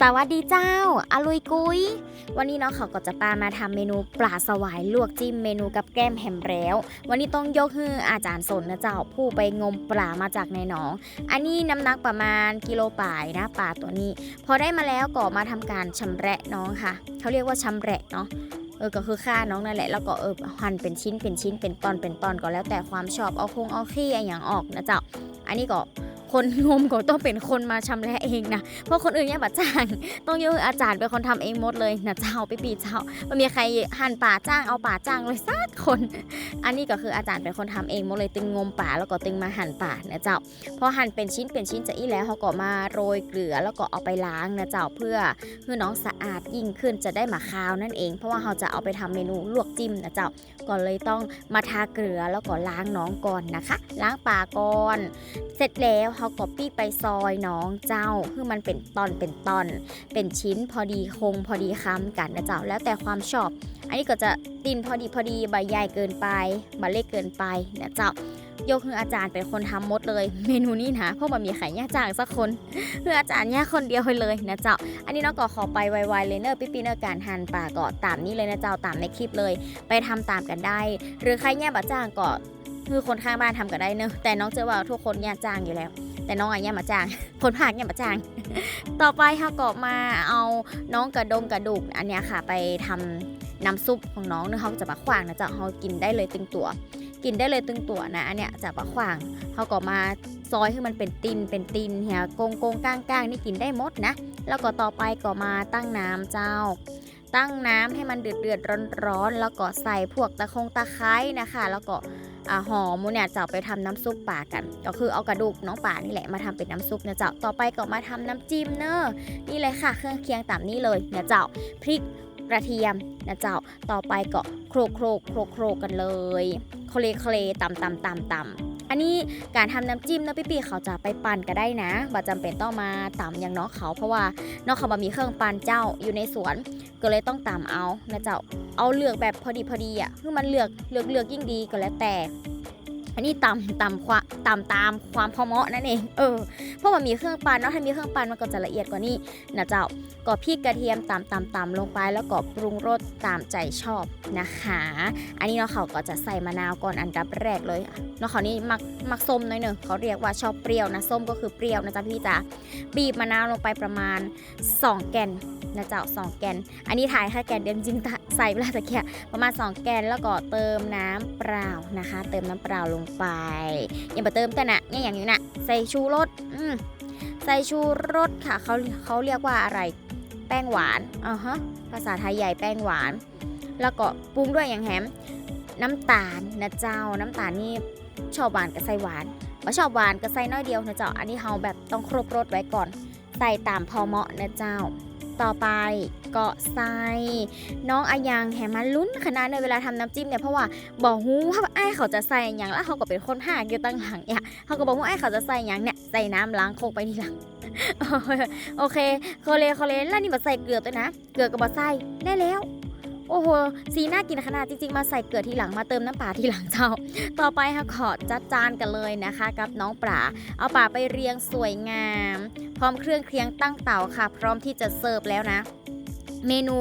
สวัสดีเจ้าอลุยกุย วันนี้เนาะเขาก็จะปามาทำเมนูปลาสวายลวกจิ้มเมนูกับแก้มแฮมแล้ว วันนี้ต้องยกให้อาจารย์สนนะเจ้าผู้ไปงมปลามาจากในหนอง อันนี้น้ำหนักประมาณกิโลป่ายนะปลาตัวนี้ พอได้มาแล้วก็มาทำการชำแระน้องค่ะเขาเรียกว่าชำแระเนาะเออก็คือฆ่าน้องนั่นแหละแล้วก็เออหั่นเป็นชิ้นเป็นชิ้นเป็นตอนเป็นตอนก็แล้วแต่ความชอบเอาคงเอาขี้อะไรอย่างออกนะเจ้าอันนี้ก็ คนงมก็ต้องเป็นคนมาชำแระเองนะ เพราะคนอื่นเนี่ยบัดจ้างต้องยกอาจารย์เป็นคนทำเองหมดเลยนะเจ้าไปปีเจ้าไม่มีใครหั่นป่าจ้างเอาป่าจ้างเลยสักคน อันนี้ก็คืออาจารย์เป็นคนทำเองหมดเลยตึงงมป่าแล้วก็ตึงมาหั่นป่านะเจ้าพอหั่นเป็นชิ้นเป็นชิ้นจะอีแล้วเขาก็มาโรยเกลือแล้วก็เอาไปล้างนะเจ้าเพื่อเพื่อน้องสะอาดยิ่งขึ้นจะได้หมาคาวนั่นเอง เพราะว่าเราจะเอาไปทำเมนูลวกจิ้มนะเจ้าก็เลยต้องมาทาเกลือแล้วก็ล้างน้องก่อนนะคะ ล้างป่าก่อน เสร็จแล้วเขาก็ปี้ไปซอยน้องเจ้าคือมันเป็นตอนเป็นตอน เป็นชิ้นพอดีคงพอดีคำกันนะเจ้าแล้วแต่ความชอบ อันนี้ก็จะตินพอดีพอดีใบใหญ่เกินไปใบเล็กเกินไปนะเจ้ายกคืออาจารย์เป็นคนทำหมดเลย เมนูนี้นะเพราะมันมีไข่ย่าจางสักคนคืออาจารย์ย่าคนเดียวไปเลยนะเจ้า อันนี้น้องก็ขอไปไวๆเลยเนอะพี่ปีเนอร์การหั่นป่าก็ตามนี้เลยนะเจ้าตามในคลิปเลย ไปทำตามกันได้ หรือใครแย่บะจ้างก็คือคนข้างบ้านทำกันได้เนอะแต่น้องเจอว่าทุกคนแย่จ้างอยู่แล้ว แต่น้องอะแย่มาจ้างคนภาคแย่มาจ้าง ต่อไปค่ะก็มาเอาน้องกระดงกระดูกอันเนี้ยค่ะ ไปทำน้ำซุปของน้องเนื้อเขาจะปะขวางนะจ๊ะเขากินได้เลยตึงตัว กินได้เลยตึงตัวนะอันเนี้ยจะปะขวางเขาก็มาซอยให้มันเป็นตินเป็นตินเหียโกงโกงก้างก้างนี่กินได้หมดนะ แล้วก็ต่อไปก็มาตั้งน้ำเจ้า ตั้งน้ำให้มันเดือดเดือดร้อนร้อนแล้วก็ใส่พวกตะคงตะไคร้นะคะ แล้วก็ หอมมูเนี่ยจะเอาไปทำน้ำซุปป่ากัน ก็คือเอากระดูกน้องป่านี่แหละมาทำเป็นน้ำซุปนะเจ้าต่อไปก็มาทำน้ำจิ้มเนอะนี่เลยค่ะ เครื่องเคียงตามนี้เลยนะเจ้าพริกกระเทียมนะเจ้าต่อไปก็โครกโครกโครกโครกกันเลยเคลเคลตำตำตำตำ อันนี้การทำน้ำจิ้มนะพี่ปีเขาจะไปปั่นก็ได้นะบ่จำเป็นต้องมาตำอย่างน้องเขา เพราะว่าน้องเขาบะมีเครื่องปั่นเจ้าอยู่ในสวน ก็เลยต้องตำเอานะเจ้าเอาเลือกแบบพอดีพอดีอะคือมันเลือกเลือกเลือกยิ่งดีก็แล้วแต่ อันนี้ตำตำความตำตามความพอเหมาะนั่นเอง เออ เพราะมันมีเครื่องปั่นเนาะ ถ้ามีเครื่องปั่นมันก็จะละเอียดกว่านี้นะเจ้า ก็พริกกระเทียมตำตำตำลงไป แล้วก็ปรุงรสตามใจชอบนะคะ อันนี้เนาะเขาก็จะใส่มะนาวก่อนอันดับแรกเลย เนาะเขานี่มักมักส้มหน่อยหนึ่งเขาเรียกว่าชอบเปรี้ยวนะ ส้มก็คือเปรี้ยวนะจ๊ะพี่จ๋า บีบมะนาวลงไปประมาณ 2 แกนนะเจ้า2แกน อันนี้ถ่ายแค่แกนเดียวจริงใส่เวลาตะเกียประมาณ 2 แกนแล้วก็เติมน้ำเปล่านะคะ เติมน้ำเปล่าลงไปย่าไปเติมแต่นะเนี่ยอย่างนี้นะใส่ชูรสอืมใส่ชูรสค่ะเขาเขาเรียกว่าอะไร แป้งหวานอ่าฮะภาษาไทยใหญ่แป้งหวาน แล้วก็ปรุงด้วยอย่างแฮมน้ำตาลนะเจ้าน้ำตาลนี่ชอบหวานกับใส่หวานม่ชอบหวานก็ใส่น้อยเดียวนะเจ้าอันนี้เฮาแบบต้องครบรสไว้ก่อนใส่ตามพอเหมาะนะเจ้า ต่อไปก็ใส่น้องอายังแหมันลุ้นขนาดในเวลาทำน้ำจิ้มเนี่ยเพราะว่าบอกฮู้ว่าไอ้เขาจะใส่อย่างแล้วเขาก็เป็นคนหากอยู่ตั้งหลังเนี่ยเขาก็บอกว่าไอ้เขาจะใส่อย่างเนี่ยใส่น้ำล้างโคกไปทีหลังโอเคโคเลโคเลแล้วนี่มาใส่เกลือด้วยนะ เกลือกับมาใส่ได้แล้ว โอ้โห สีน่ากินขนาดจริง ๆ มาใส่เกลือทีหลังมาเติมน้ำปลาทีหลังเจ้า ต่อไปค่ะขอจัดจานกันเลยนะคะ กับน้องปลาเอาปลาไปเรียงสวยงาม พร้อมเครื่องเคียงตั้งเตาค่ะ พร้อมที่จะเสิร์ฟแล้วนะ เมนู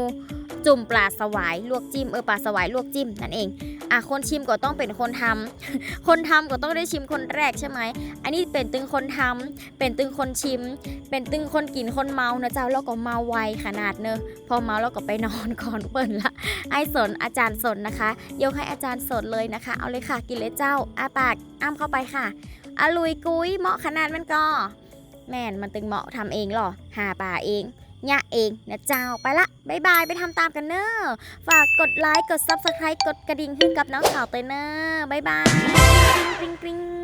จุ่มปลาสวายลวกจิ้มเออปลาสวายลวกจิ้มนั่นเองอะคนชิมก็ต้องเป็นคนทำคนทำก็ต้องได้ชิมคนแรกใช่ไหมอันนี้เป็นตึงคนทำเป็นตึงคนชิม เป็นตึงคนกินคนเมานะเจ้าแล้วก็เมาไวขนาดเนอะพอเมาแล้วก็ไปนอนก่อนเปิ่นละไอสนอาจารย์สนนะคะยกให้อาจารย์สนเลยนะคะ เอาเลยค่ะกินเลยเจ้าอาปากอ้ามเข้าไปค่ะอลุยกุ้ยเหมาะขนาดมันก็ แม่นมันตึงเหมาะทำเองหรอหาป่าเอง ยะเองนะเจ้าไปละบายบายไปทำตามกันเนอะฝากกดไลค์กด Subscribe กดกระดิ่งให้กับน้องสาวเตยเนอะบายบายกริ๊งกริ๊ง